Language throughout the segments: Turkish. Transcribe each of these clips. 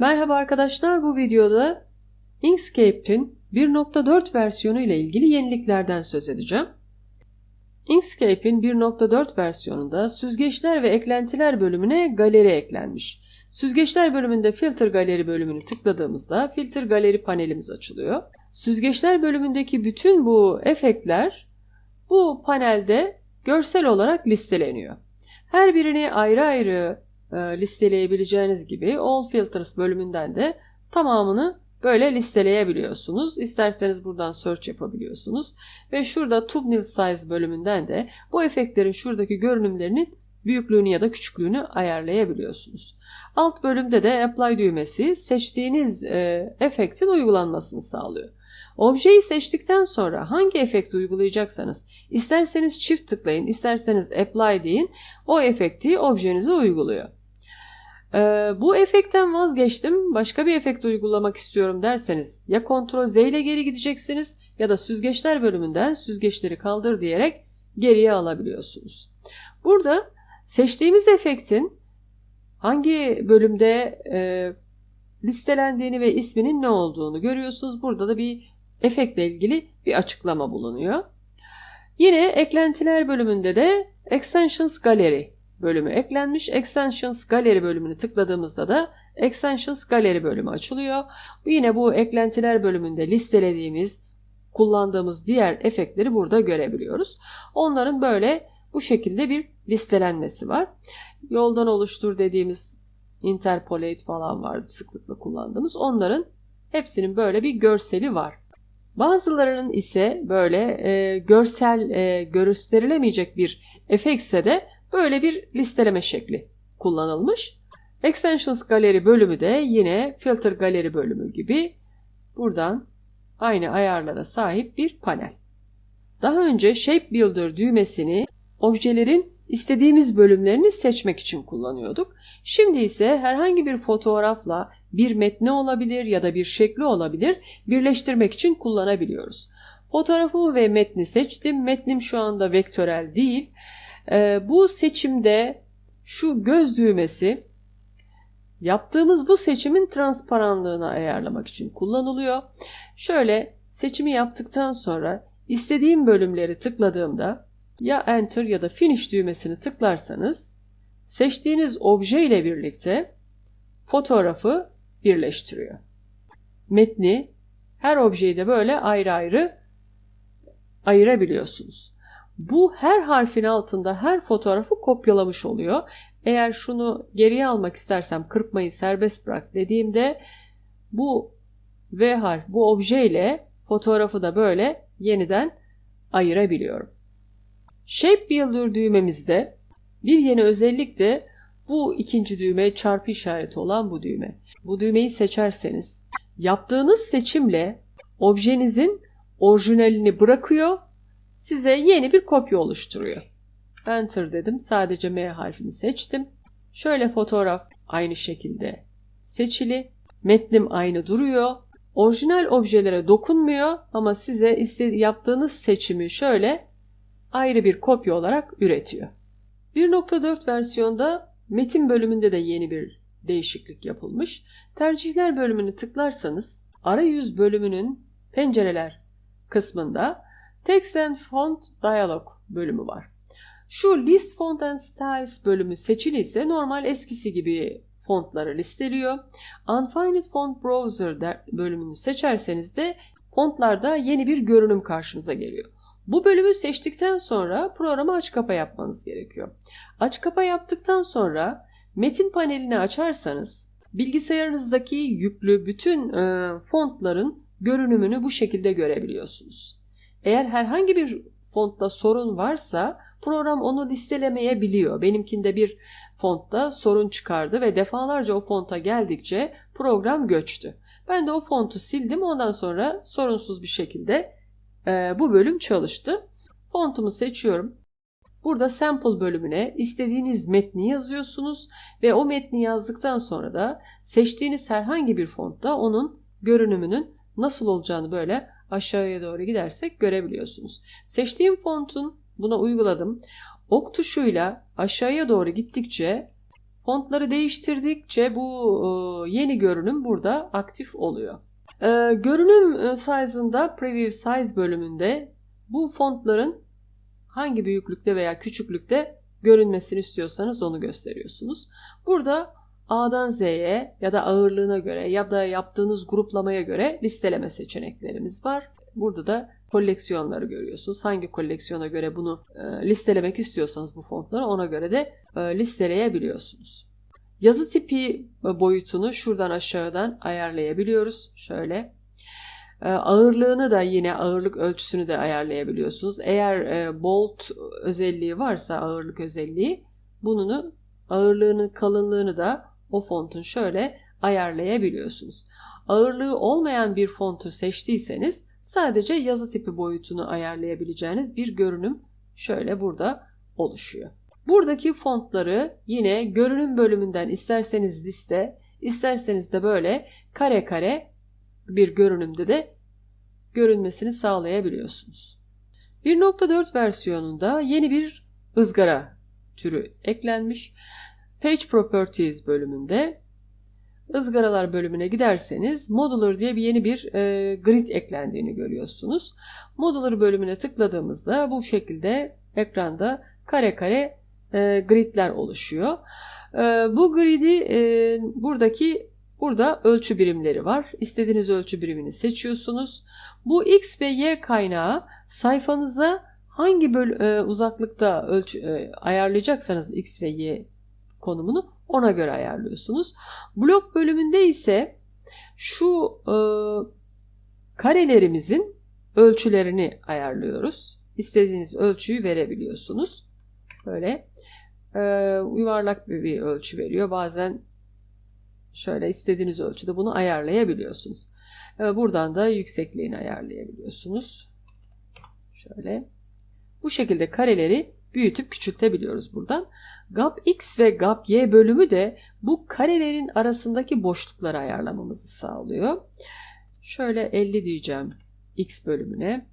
Merhaba arkadaşlar bu videoda Inkscape'in 1.4 versiyonu ile ilgili yeniliklerden söz edeceğim. Inkscape'in 1.4 versiyonunda süzgeçler ve eklentiler bölümüne galeri eklenmiş. Süzgeçler bölümünde filter galeri bölümünü tıkladığımızda filter galeri panelimiz açılıyor. Süzgeçler bölümündeki bütün bu efektler bu panelde görsel olarak listeleniyor. Her birini ayrı ayrı listeleyebileceğiniz gibi All Filters bölümünden de tamamını böyle listeleyebiliyorsunuz. İsterseniz buradan search yapabiliyorsunuz. Ve şurada Thumbnail Size bölümünden de bu efektlerin şuradaki görünümlerinin büyüklüğünü ya da küçüklüğünü ayarlayabiliyorsunuz. Alt bölümde de Apply düğmesi seçtiğiniz e, efektin uygulanmasını sağlıyor. Objeyi seçtikten sonra hangi efekti uygulayacaksanız isterseniz çift tıklayın, isterseniz apply deyin o efekti objenize uyguluyor. Ee, bu efektten vazgeçtim başka bir efekt uygulamak istiyorum derseniz ya Ctrl Z ile geri gideceksiniz ya da süzgeçler bölümünden süzgeçleri kaldır diyerek geriye alabiliyorsunuz. Burada seçtiğimiz efektin hangi bölümde e, listelendiğini ve isminin ne olduğunu görüyorsunuz. Burada da bir efektle ilgili bir açıklama bulunuyor. Yine eklentiler bölümünde de Extensions Gallery bölümü eklenmiş. Extensions Gallery bölümünü tıkladığımızda da Extensions Gallery bölümü açılıyor. Yine bu eklentiler bölümünde listelediğimiz, kullandığımız diğer efektleri burada görebiliyoruz. Onların böyle bu şekilde bir listelenmesi var. Yoldan oluştur dediğimiz interpolate falan var sıklıkla kullandığımız. Onların hepsinin böyle bir görseli var. Bazılarının ise böyle e, görsel e, gösterilemeyecek bir efektse de böyle bir listeleme şekli kullanılmış. Extensions Gallery bölümü de yine Filter Gallery bölümü gibi buradan aynı ayarlara sahip bir panel. Daha önce Shape Builder düğmesini objelerin istediğimiz bölümlerini seçmek için kullanıyorduk. Şimdi ise herhangi bir fotoğrafla bir metni olabilir ya da bir şekli olabilir birleştirmek için kullanabiliyoruz. Fotoğrafı ve metni seçtim. Metnim şu anda vektörel değil. Ee, bu seçimde şu göz düğmesi yaptığımız bu seçimin transparanlığını ayarlamak için kullanılıyor. Şöyle seçimi yaptıktan sonra istediğim bölümleri tıkladığımda ya Enter ya da Finish düğmesini tıklarsanız seçtiğiniz obje ile birlikte fotoğrafı birleştiriyor. Metni her objeyi de böyle ayrı ayrı ayırabiliyorsunuz. Bu her harfin altında her fotoğrafı kopyalamış oluyor. Eğer şunu geriye almak istersem kırpmayı serbest bırak dediğimde bu V harf bu obje ile fotoğrafı da böyle yeniden ayırabiliyorum. Shape Builder düğmemizde bir yeni özellik de bu ikinci düğme çarpı işareti olan bu düğme. Bu düğmeyi seçerseniz yaptığınız seçimle objenizin orijinalini bırakıyor, size yeni bir kopya oluşturuyor. Enter dedim. Sadece M harfini seçtim. Şöyle fotoğraf aynı şekilde seçili. Metnim aynı duruyor. Orijinal objelere dokunmuyor ama size yaptığınız seçimi şöyle ayrı bir kopya olarak üretiyor. 1.4 versiyonda metin bölümünde de yeni bir değişiklik yapılmış. Tercihler bölümünü tıklarsanız arayüz bölümünün pencereler kısmında Text and Font Dialog bölümü var. Şu List Font and Styles bölümü seçili ise normal eskisi gibi fontları listeliyor. Unfinished Font Browser bölümünü seçerseniz de fontlarda yeni bir görünüm karşımıza geliyor. Bu bölümü seçtikten sonra programı aç kapa yapmanız gerekiyor. Aç kapa yaptıktan sonra metin panelini açarsanız bilgisayarınızdaki yüklü bütün e, fontların görünümünü bu şekilde görebiliyorsunuz. Eğer herhangi bir fontta sorun varsa program onu listelemeyebiliyor. Benimkinde bir fontta sorun çıkardı ve defalarca o fonta geldikçe program göçtü. Ben de o fontu sildim ondan sonra sorunsuz bir şekilde e, bu bölüm çalıştı. Fontumu seçiyorum. Burada sample bölümüne istediğiniz metni yazıyorsunuz ve o metni yazdıktan sonra da seçtiğiniz herhangi bir fontta onun görünümünün nasıl olacağını böyle aşağıya doğru gidersek görebiliyorsunuz. Seçtiğim fontun buna uyguladım. Ok tuşuyla aşağıya doğru gittikçe Fontları değiştirdikçe bu e, yeni görünüm burada aktif oluyor. E, görünüm e, size'ında Preview Size bölümünde bu fontların hangi büyüklükte veya küçüklükte görünmesini istiyorsanız onu gösteriyorsunuz. Burada A'dan Z'ye ya da ağırlığına göre ya da yaptığınız gruplamaya göre listeleme seçeneklerimiz var. Burada da koleksiyonları görüyorsunuz. Hangi koleksiyona göre bunu e, listelemek istiyorsanız bu fontları ona göre de e, listeleyebiliyorsunuz. Yazı tipi boyutunu şuradan aşağıdan ayarlayabiliyoruz. Şöyle. E, ağırlığını da yine ağırlık ölçüsünü de ayarlayabiliyorsunuz. Eğer e, bolt özelliği varsa ağırlık özelliği bununu ağırlığının kalınlığını da o fontun şöyle ayarlayabiliyorsunuz. Ağırlığı olmayan bir fontu seçtiyseniz sadece yazı tipi boyutunu ayarlayabileceğiniz bir görünüm şöyle burada oluşuyor. Buradaki fontları yine görünüm bölümünden isterseniz liste, isterseniz de böyle kare kare bir görünümde de görünmesini sağlayabiliyorsunuz. 1.4 versiyonunda yeni bir ızgara türü eklenmiş. Page Properties bölümünde ızgaralar bölümüne giderseniz Modular diye bir yeni bir e, grid eklendiğini görüyorsunuz. Modular bölümüne tıkladığımızda bu şekilde ekranda kare kare e, gridler oluşuyor. E, bu gridi e, buradaki burada ölçü birimleri var. İstediğiniz ölçü birimini seçiyorsunuz. Bu X ve Y kaynağı sayfanıza hangi böl e, uzaklıkta ölçü e, ayarlayacaksanız X ve Y konumunu ona göre ayarlıyorsunuz. Blok bölümünde ise şu e, karelerimizin ölçülerini ayarlıyoruz. İstediğiniz ölçüyü verebiliyorsunuz. Böyle e, yuvarlak bir, bir ölçü veriyor. Bazen şöyle istediğiniz ölçüde bunu ayarlayabiliyorsunuz. E, buradan da yüksekliğini ayarlayabiliyorsunuz. Şöyle. Bu şekilde kareleri büyütüp küçültebiliyoruz buradan. Gap X ve Gap Y bölümü de bu karelerin arasındaki boşlukları ayarlamamızı sağlıyor. Şöyle 50 diyeceğim X bölümüne.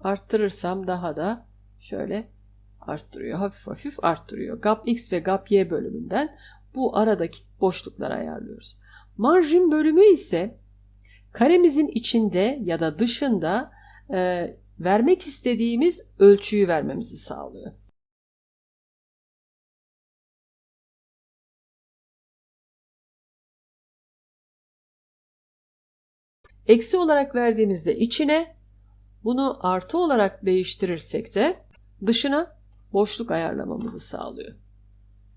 Arttırırsam daha da şöyle arttırıyor. Hafif hafif arttırıyor. Gap X ve Gap Y bölümünden bu aradaki boşlukları ayarlıyoruz. Marjin bölümü ise karemizin içinde ya da dışında e, vermek istediğimiz ölçüyü vermemizi sağlıyor. Eksi olarak verdiğimizde içine, bunu artı olarak değiştirirsek de dışına boşluk ayarlamamızı sağlıyor.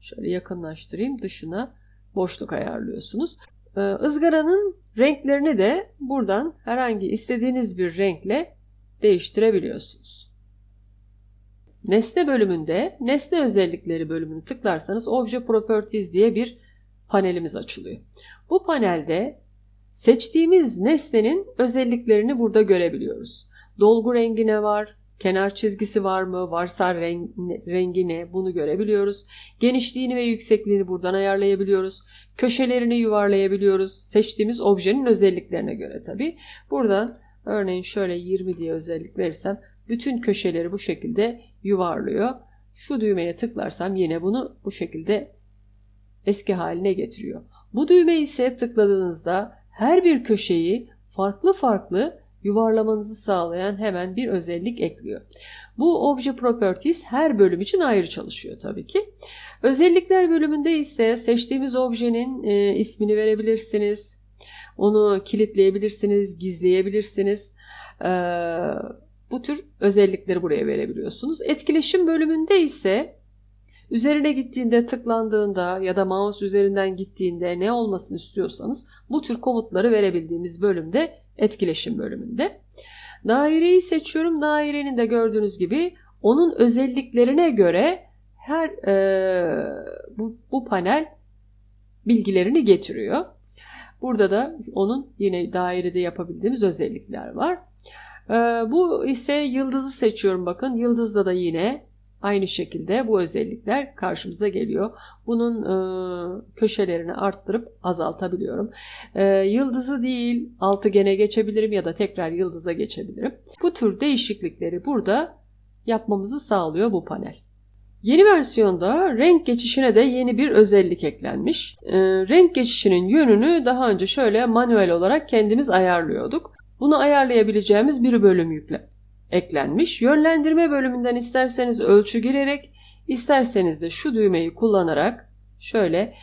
Şöyle yakınlaştırayım. Dışına boşluk ayarlıyorsunuz. Ee, ızgaranın renklerini de buradan herhangi istediğiniz bir renkle değiştirebiliyorsunuz. Nesne bölümünde nesne özellikleri bölümünü tıklarsanız Obje Properties diye bir panelimiz açılıyor. Bu panelde seçtiğimiz nesnenin özelliklerini burada görebiliyoruz. Dolgu rengi ne var? Kenar çizgisi var mı? Varsa rengi ne? Bunu görebiliyoruz. Genişliğini ve yüksekliğini buradan ayarlayabiliyoruz. Köşelerini yuvarlayabiliyoruz. Seçtiğimiz objenin özelliklerine göre tabi. Buradan Örneğin şöyle 20 diye özellik verirsem bütün köşeleri bu şekilde yuvarlıyor. Şu düğmeye tıklarsam yine bunu bu şekilde eski haline getiriyor. Bu düğme ise tıkladığınızda her bir köşeyi farklı farklı yuvarlamanızı sağlayan hemen bir özellik ekliyor. Bu Obje Properties her bölüm için ayrı çalışıyor tabii ki. Özellikler bölümünde ise seçtiğimiz objenin e, ismini verebilirsiniz onu kilitleyebilirsiniz, gizleyebilirsiniz. Ee, bu tür özellikleri buraya verebiliyorsunuz. Etkileşim bölümünde ise üzerine gittiğinde, tıklandığında ya da mouse üzerinden gittiğinde ne olmasını istiyorsanız bu tür komutları verebildiğimiz bölümde etkileşim bölümünde. Daireyi seçiyorum. Dairenin de gördüğünüz gibi onun özelliklerine göre her e, bu, bu panel bilgilerini getiriyor. Burada da onun yine dairede yapabildiğimiz özellikler var. Ee, bu ise yıldızı seçiyorum bakın. Yıldızda da yine aynı şekilde bu özellikler karşımıza geliyor. Bunun e, köşelerini arttırıp azaltabiliyorum. E, yıldızı değil altıgene geçebilirim ya da tekrar yıldıza geçebilirim. Bu tür değişiklikleri burada yapmamızı sağlıyor bu panel. Yeni versiyonda renk geçişine de yeni bir özellik eklenmiş. Ee, renk geçişinin yönünü daha önce şöyle manuel olarak kendimiz ayarlıyorduk. Bunu ayarlayabileceğimiz bir bölüm yükle eklenmiş. Yönlendirme bölümünden isterseniz ölçü girerek, isterseniz de şu düğmeyi kullanarak şöyle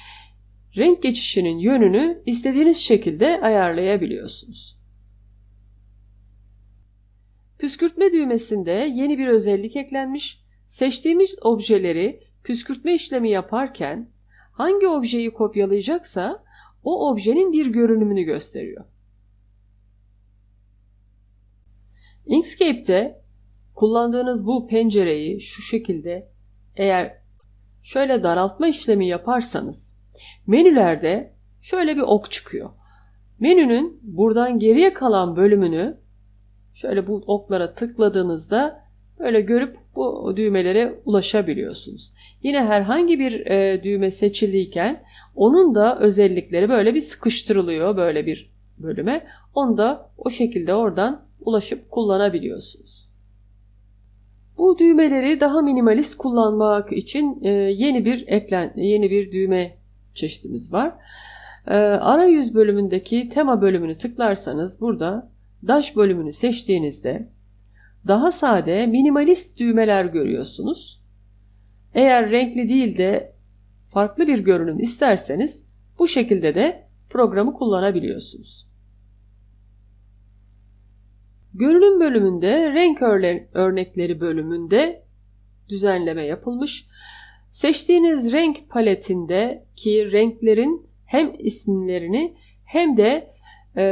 renk geçişinin yönünü istediğiniz şekilde ayarlayabiliyorsunuz. Püskürtme düğmesinde yeni bir özellik eklenmiş. Seçtiğimiz objeleri püskürtme işlemi yaparken hangi objeyi kopyalayacaksa o objenin bir görünümünü gösteriyor. Inkscape'te kullandığınız bu pencereyi şu şekilde eğer şöyle daraltma işlemi yaparsanız menülerde şöyle bir ok çıkıyor. Menünün buradan geriye kalan bölümünü şöyle bu oklara tıkladığınızda böyle görüp bu düğmelere ulaşabiliyorsunuz. Yine herhangi bir e, düğme seçiliyken onun da özellikleri böyle bir sıkıştırılıyor böyle bir bölüme. Onu da o şekilde oradan ulaşıp kullanabiliyorsunuz. Bu düğmeleri daha minimalist kullanmak için e, yeni bir eklen yeni bir düğme çeşitimiz var. E, arayüz bölümündeki tema bölümünü tıklarsanız burada Dash bölümünü seçtiğinizde daha sade minimalist düğmeler görüyorsunuz. Eğer renkli değil de farklı bir görünüm isterseniz bu şekilde de programı kullanabiliyorsunuz. Görünüm bölümünde renk örnekleri bölümünde düzenleme yapılmış. Seçtiğiniz renk paletindeki renklerin hem isimlerini hem de e,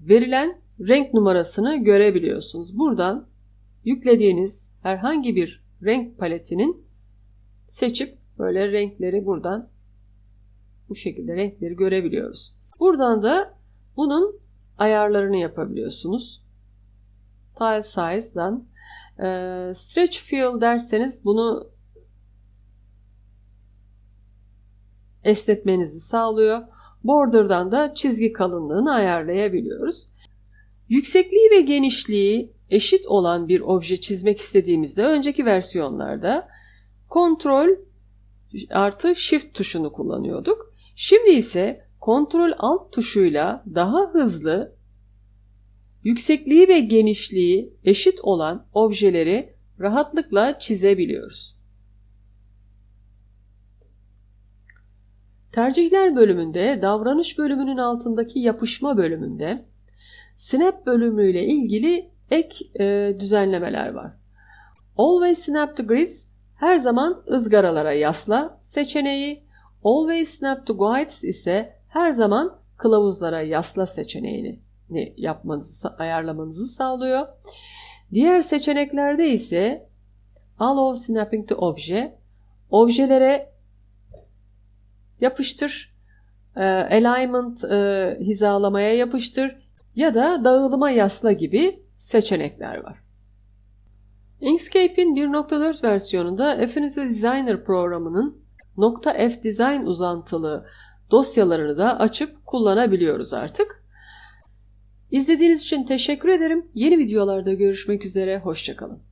verilen renk numarasını görebiliyorsunuz. Buradan yüklediğiniz herhangi bir renk paletinin seçip böyle renkleri buradan bu şekilde renkleri görebiliyoruz. Buradan da bunun ayarlarını yapabiliyorsunuz. Tile Size'dan e, Stretch Fill derseniz bunu esnetmenizi sağlıyor. Border'dan da çizgi kalınlığını ayarlayabiliyoruz. Yüksekliği ve genişliği eşit olan bir obje çizmek istediğimizde önceki versiyonlarda Ctrl artı Shift tuşunu kullanıyorduk. Şimdi ise Ctrl Alt tuşuyla daha hızlı yüksekliği ve genişliği eşit olan objeleri rahatlıkla çizebiliyoruz. Tercihler bölümünde davranış bölümünün altındaki yapışma bölümünde Snap bölümüyle ilgili ek e, düzenlemeler var. Always Snap to Grids her zaman ızgaralara yasla seçeneği, Always Snap to Guides ise her zaman kılavuzlara yasla seçeneğini yapmanızı, ayarlamanızı sağlıyor. Diğer seçeneklerde ise Allow Snapping to Obje, objelere yapıştır, e, alignment e, hizalamaya yapıştır ya da dağılıma yasla gibi seçenekler var. Inkscape'in 1.4 versiyonunda Affinity Designer programının .f design uzantılı dosyalarını da açıp kullanabiliyoruz artık. İzlediğiniz için teşekkür ederim. Yeni videolarda görüşmek üzere, hoşçakalın.